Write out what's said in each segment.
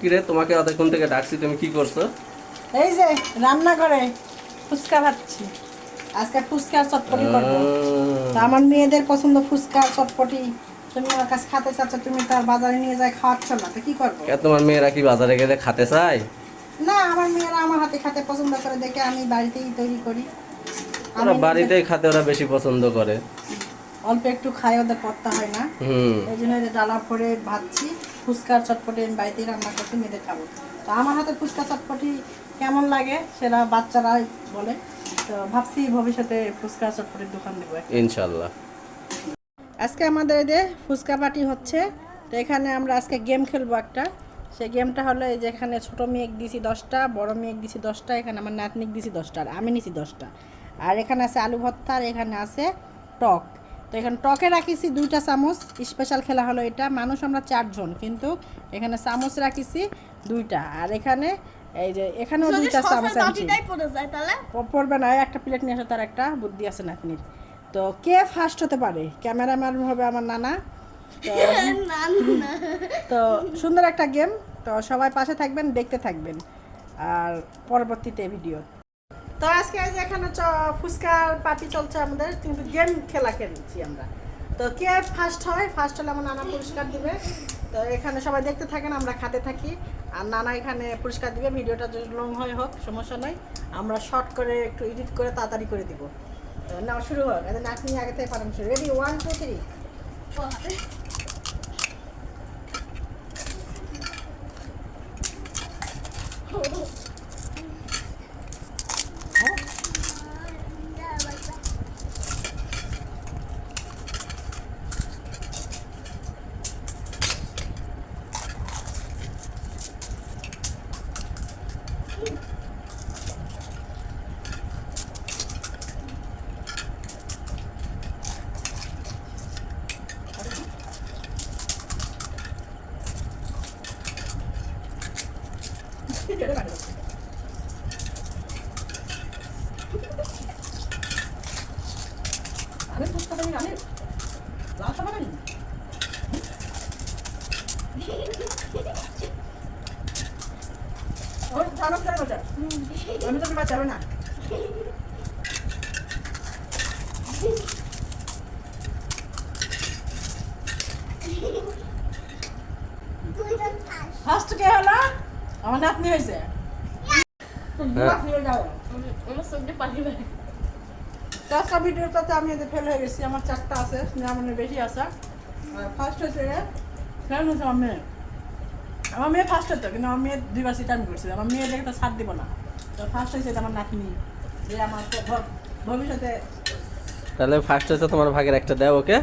কিরে তোমাকে অতক্ষণ থেকে ডাকছি তুমি কি করছ? এই যে রান্না করে ফুচকা ভাজছি। আজকে ফুচকা চটপটি করব। আমার মেয়েদের পছন্দ ফুচকা চটপটি। তুমি আমার কাছে খাতে চাচ্ছ তুমি তার বাজারে নিয়ে যাই খাওয়াচ্ছ না তো কি করব? তোমার মেয়েরা কি বাজারে গেলে খেতে চায়? না আমার মেয়েরা আমার হাতে খেতে পছন্দ করে দেখে আমি বাড়িতেই তৈরি করি। ওরা বাড়িতেই খাতে ওরা বেশি পছন্দ করে। অল্প একটু খাই ওদের করতে হয় না। হুম। এই জন্য ডালা ভরে ভাজছি। ফুচকা চটপটি আমি বাড়িতেই রান্না করছি মেয়েদের খাব। তো আমার হাতে ফুচকা চটপটি কেমন লাগে সেটা বাচ্চারাই বলে। তো ভাবছি ভবিষ্যতে ফুচকা চটপটির দোকান দেবো ইনশাল্লাহ। আজকে আমাদের এই যে ফুচকা পার্টি হচ্ছে তো এখানে আমরা আজকে গেম খেলব একটা। সেই গেমটা হলো এই যে এখানে ছোটো মেয়েক দিছি দশটা বড় মেয়েক দিছি দশটা এখানে আমার নাতনিক দিছি দশটা আর আমি নিছি দশটা। আর এখানে আছে আলু ভর্তা আর এখানে আছে টক। তো এখানে টকে রাখিছি দুইটা চামচ। স্পেশাল খেলা হলো এটা। মানুষ আমরা চারজন কিন্তু এখানে চামচ রাখিছি দুইটা। আর এখানে এই যে এখানেও দুইটা চামচ পড়বে না একটা প্লেট নিয়ে আসো তার একটা বুদ্ধি আছে নাতনির। তো কে ফার্স্ট হতে পারে? ক্যামেরাম্যান হবে আমার নানা। তো সুন্দর একটা গেম। তো সবাই পাশে থাকবেন দেখতে থাকবেন। আর পরবর্তীতে ভিডিও তো আজকে এখানে চ- ফুচকার পার্টি চলছে আমাদের, কিন্তু গেম খেলা খেলছি আমরা। তো কে ফার্স্ট হয়? ফার্স্ট হলে আমার নানা পুরস্কার দিবে। তো এখানে সবাই দেখতে থাকেন, আমরা খাতে থাকি। আর নানা এখানে পুরস্কার দিবে, ভিডিওটা যদি লং হয় হোক, সমস্যা নাই। আমরা শর্ট করে একটু এডিট করে তাড়াতাড়ি করে দিব। না শুরু হোক। এদের নাতনি আগে থেকে পারেন শুরু। রেডি ওয়ান টু থ্রি 내려가는 거 আমি তোকে বাঁচাবো না। ফার্স্ট কে হলো? আমার নাতনি হয়েছে। নাতনি হয়ে চারটা ভিডিওটাতে আমি এতে ফেল হয়ে গেছি। আমার চারটা আছে স্নেহামনের বেশি আছে। ফার্স্ট হয়েছে ফেল হয়েছে আমার মেয়ে। আমার মেয়ে ফার্স্ট হতো কিন্তু আমার মেয়ে দুইবার সিটার্ন করছে আমার মেয়ে দেখে তো ছাড় দিব না। তো ফার্স্ট হয়েছে আমার নাতনি যে আমার ভবিষ্যতে তাহলে ফার্স্ট হচ্ছে তোমার ভাগের একটা দাও ওকে।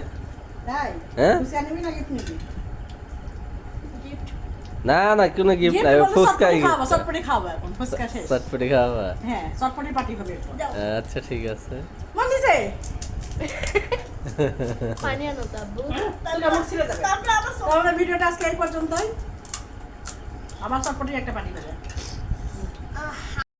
তাই? হ্যাঁ? নিবি না গিফট নিবি? না না কোনো গিফট নাই বলতে ফুচকাই চটপটি খাওয়াবো এখন ফুচকা শেষ। চটপটি খাওয়া হ্যাঁ চটপটি পার্টি হবে এখন আচ্ছা ঠিক আছে। মন দিছে? পানি আনো তোর মুখ ছিলে যাবে। তারপরে আবার ভিডিওটা আজকে এই পর্যন্তই। আবার চটপটি একটা পানি হবে